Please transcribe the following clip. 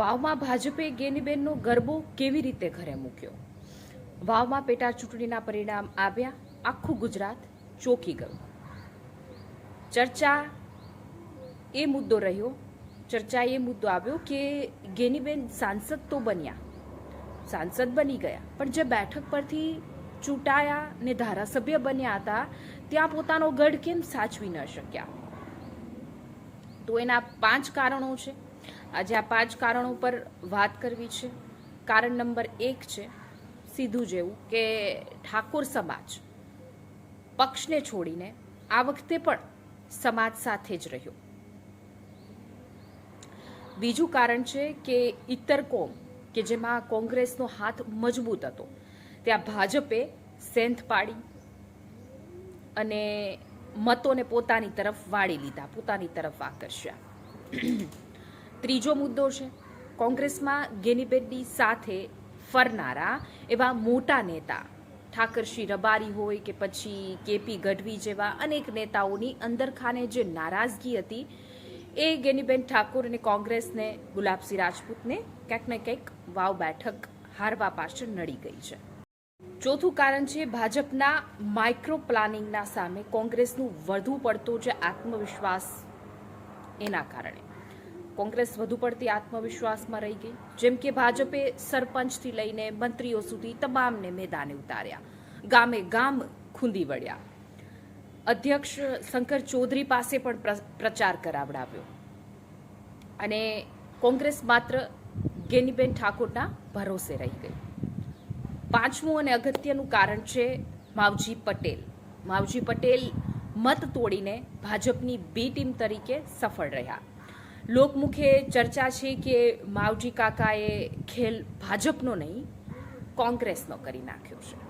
વાવમાં ભાજપે ગેનીબેનનો ગરબો કેવી રીતે ઘરે મૂક્યો? વાવમાં પેટા ચૂંટણીના પરિણામ આવ્યા, આખું ગુજરાત ચોંકી ગયું. ચર્ચા એ મુદ્દો રહ્યો, ચર્ચા એ મુદ્દો આવ્યો કે ગેનીબેન સાંસદ તો બન્યા, સાંસદ બની ગયા, પણ જે બેઠક પરથી ચૂંટાયા ને ધારાસભ્ય બન્યા હતા, ત્યાં પોતાનો ગઢ કેમ સાચવી ન શક્યા? તો એના પાંચ કારણો છે. આજે આ પાંચ કારણો પર વાત કરવી છે. કારણ નંબર એક છે, સીધું જેવું કે ઠાકોર સમાજ પક્ષને છોડીને આ વખતે પણ સમાજ સાથે જ રહ્યો. બીજું કારણ છે કે ઇતર કોમ, કે જેમાં કોંગ્રેસનો હાથ મજબૂત હતો. ત્યાં ભાજપે સેન્થ પાડી અને મતોને પોતાની તરફ વાળી લીધા, પોતાની તરફ આકર્ષ્યા. ત્રીજો મુદ્દો છે. કોંગ્રેસમાં ગેનીબેનની સાથે ફરનારા એવા મોટા નેતા ઠાકરશ્રી રબારી હોય કે પછી કેપી ગઢવી જેવા અનેક નેતાઓની અંદરખાને જે નારાજગી હતી, એ ગેનીબેન ઠાકોર અને કોંગ્રેસને, ગુલાબસિંહ રાજપૂતને ક્યાંક ને ક્યાંક વાવ બેઠક હારવા પાછળ નડી ગઈ છે. ચોથું કારણ છે ભાજપના માઇક્રો પ્લાનિંગના સામે કોંગ્રેસનું વધુ પડતો જે આત્મવિશ્વાસ, એના કારણે. કોંગ્રેસ વધુ પડતી આત્મવિશ્વાસમાં રહી ગઈ. જેમ કે ભાજપે સરપંચથી લઈને મંત્રીઓ સુધી તમામને મેદાને ઉતાર્યા. ગામે ગામ ખૂંદી વળ્યા. અધ્યક્ષ શંકર ચૌધરી પાસે પણ પ્રચાર કરાવડાવ્યો. અને કોંગ્રેસ માત્ર ગેનીબેન ઠાકોરના ભરોસે રહી ગઈ. પાંચમું અને અગત્યનું કારણ છે માવજી પટેલ. માવજી પટેલ મત તોડીને ભાજપની બી ટીમ તરીકે સફળ રહ્યા. લોકમુખે ચર્ચા છે કે માવજી કાકાએ ખેલ ભાજપનો નહીં કોંગ્રેસનો કરી નાખ્યો છે.